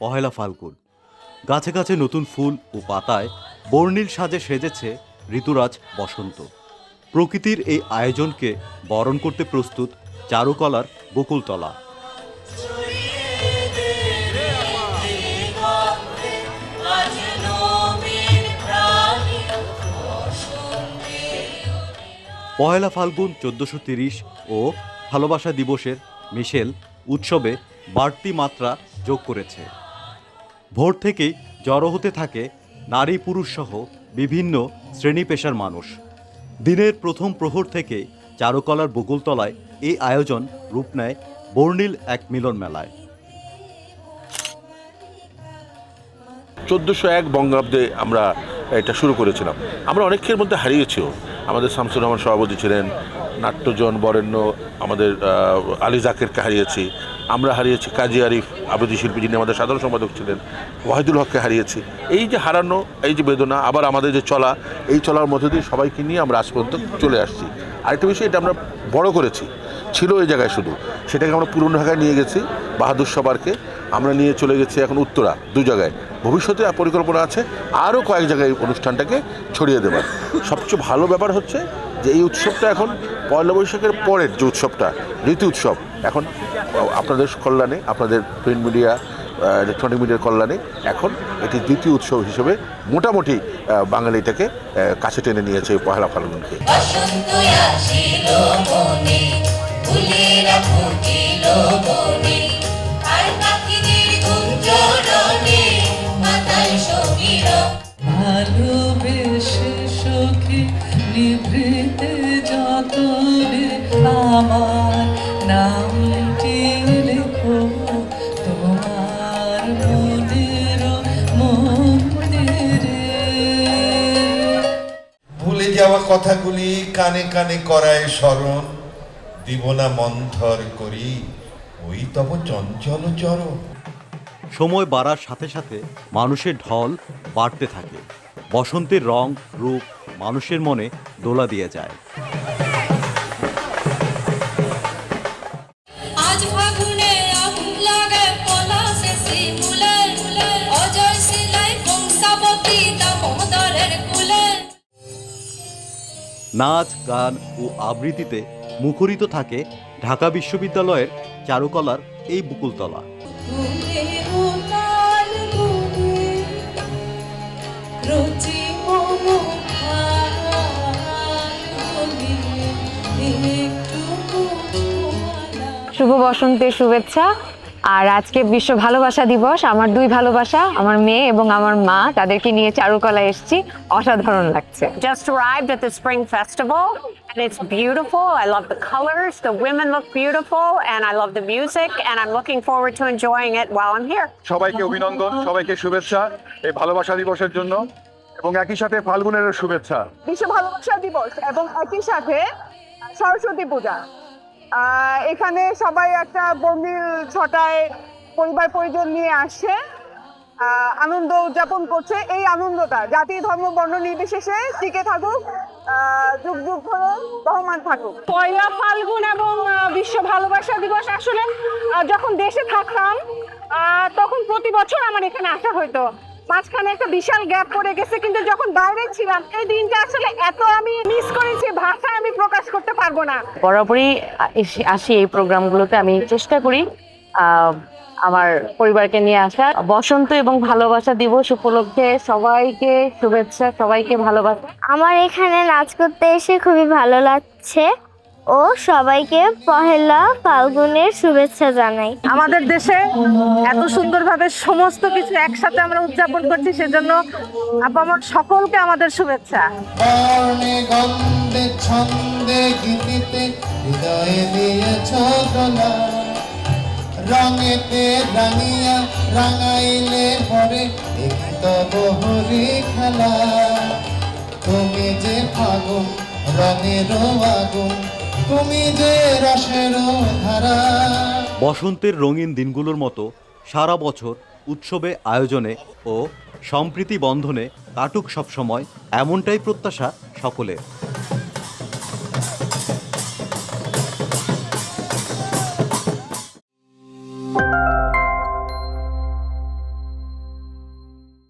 পহেলা ফাল্গুন। গাছে গাছে নতুন ফুল ও পাতায় বর্ণিল সাজে সেজেছে ঋতুরাজ বসন্ত। প্রকৃতির এই আয়োজনকে বরণ করতে প্রস্তুত চারুকলার বকুলতলা। পহেলা ফাল্গুন চোদ্দশো তিরিশ ও ভালোবাসা দিবসের মিশেল উৎসবে বাড়তি মাত্রা যোগ করেছে। ভোর থেকেই জড়ো হতে থাকে নারী পুরুষ সহ বিভিন্ন শ্রেণি পেশার মানুষ। দিনের প্রথম প্রহর থেকে চারুকলার বকুলতলায় এই আয়োজন রূপ নেয় বর্ণিল এক মিলন মেলায়। চোদ্দোশো এক বঙ্গাব্দে আমরা এটা শুরু করেছিলাম। আমরা অনেকের মধ্যে হারিয়েছিও। আমাদের শামসুর রহমান সভাপতি ছিলেন নাট্যজন বরেণ্য আমাদের আলী জাকেরকে হারিয়েছি। আমরা হারিয়েছি কাজী আরিফ, আবৃত্তি শিল্পী যিনি আমাদের সাধারণ সম্পাদক ছিলেন, ওয়াহিদুল হককে হারিয়েছি। এই যে হারানো, এই যে বেদনা, আবার আমাদের যে চলা, এই চলার মধ্যে দিয়ে সবাইকে নিয়ে আমরা আজ পর্যন্ত চলে আসছি। আরেকটা বিষয়, এটা আমরা বড় করেছি, ছিল এই জায়গায় শুধু। সেটাকে আমরা পুরনো ঢাকায় নিয়ে গেছি, বাহাদুর সবারকে আমরা নিয়ে চলে গেছি এখন উত্তরা, দু জায়গায়। ভবিষ্যতে পরিকল্পনা আছে আরও কয়েক জায়গায় এই অনুষ্ঠানটাকে ছড়িয়ে দেবার। সবচেয়ে ভালো ব্যাপার হচ্ছে যে এই উৎসবটা এখন পয়লা বৈশাখের পরের যে উৎসবটা ঋতু উৎসব, এখন আপনাদের কল্যাণে, আপনাদের প্রিন্ট মিডিয়া ইলেকট্রনিক মিডিয়ার কল্যাণে এখন এটি দ্বিতীয় উৎসব হিসেবে মোটামুটি বাঙালিটাকে কাছে টেনে নিয়েছে পহেলা ফাল্গুনকে। বসন্ত আমার নামটি লেখো। তোমার মনের মন্দিরে। ভুলে যাওয়া কথাগুলি কানে কানে করায় স্মরণ। দিব না মন্থর করি ওই তব চঞ্চল চরণ। সময় বাড়ার সাথে সাথে মানুষের ঢল বাড়তে থাকে। বসন্তের রং রূপ মানুষের মনে দোলা দিয়ে যায়। নাচ গান ও আবৃত্তিতে মুখরিত থাকে ঢাকা বিশ্ববিদ্যালয়ের চারুকলার এই বুকুলতলা। রুচি শুভ বসন্তের শুভেচ্ছা। আর আজকে বিশ্ব ভালোবাসা দিবস। আমার দুই ভালোবাসা আমার মেয়ে এবং আমার মা তাদেরকে নিয়ে চারুকলা এসেছি। অসাধারণ লাগছে। Just arrived at the Spring Festival and it's beautiful. I love the colors, the women look beautiful, and I love the music, and I'm looking forward to enjoying it while I'm here. সবাইকে অভিনন্দন সবাইকে শুভেচ্ছা এই ভালোবাসা দিবসের জন্য এবং একই সাথে ফাল্গুনের শুভেচ্ছা। বিশ্ব ভালোবাসা দিবস এবং একই সাথে সরস্বতী পূজা। এখানে সবাই একটা বর্ণিল ছটায় পরিবার পরিজন নিয়ে আসছে আনন্দ উদযাপন করছে। এই আনন্দটা, জাতি, ধর্ম, বর্ণ নির্বিশেষে টিকে থাকুক যুগ যুগ ধরে বহমান থাকুক। পয়লা ফাল্গুন এবং বিশ্ব ভালোবাসা দিবস আসলে যখন দেশে থাকতাম তখন প্রতি বছর আমার এখানে আসা হইতো। মাঝখানে একটা বিশাল গ্যাপ পড়ে গেছে, কিন্তু যখন বাইরে ছিলাম, এই দিনটা আসলে এত আমি মিস করেছি করতে পারব না। বরাবরই এসে- আসি এই প্রোগ্রামগুলোতে। আমি চেষ্টা করি আহ, আমার পরিবারকে নিয়ে আসা বসন্ত এবং ভালোবাসা দিবস উপলক্ষে সবাইকে শুভেচ্ছা সবাইকে ভালোবাসা। আমার এখানে নাচ করতে এসে খুবই ভালো লাগছে ও সবাইকে পহেলা ফাল্গুনের শুভেচ্ছা জানাই। আমাদের দেশে এত সুন্দরভাবে সমস্ত কিছু একসাথে আমরা উদযাপন করছি সেজন্য আপা আমার সকলকে আমাদের শুভেচ্ছা। গীতিতে হৃদয়ে দিয়েছ গলা। রঙেতে রাঙিয়া রাঙাইলে পরে দেখি তব হরি খেলা। তুমি যে ফাগুন, রঙের আগুন, তুমি যে রসের ধারা। বসন্তের রঙিন দিনগুলোর মতো সারা বছর উৎসবে, আয়োজনে ও সম্প্রীতি বন্ধনে কাটুক সবসময় এমনটাই প্রত্যাশা সকলের।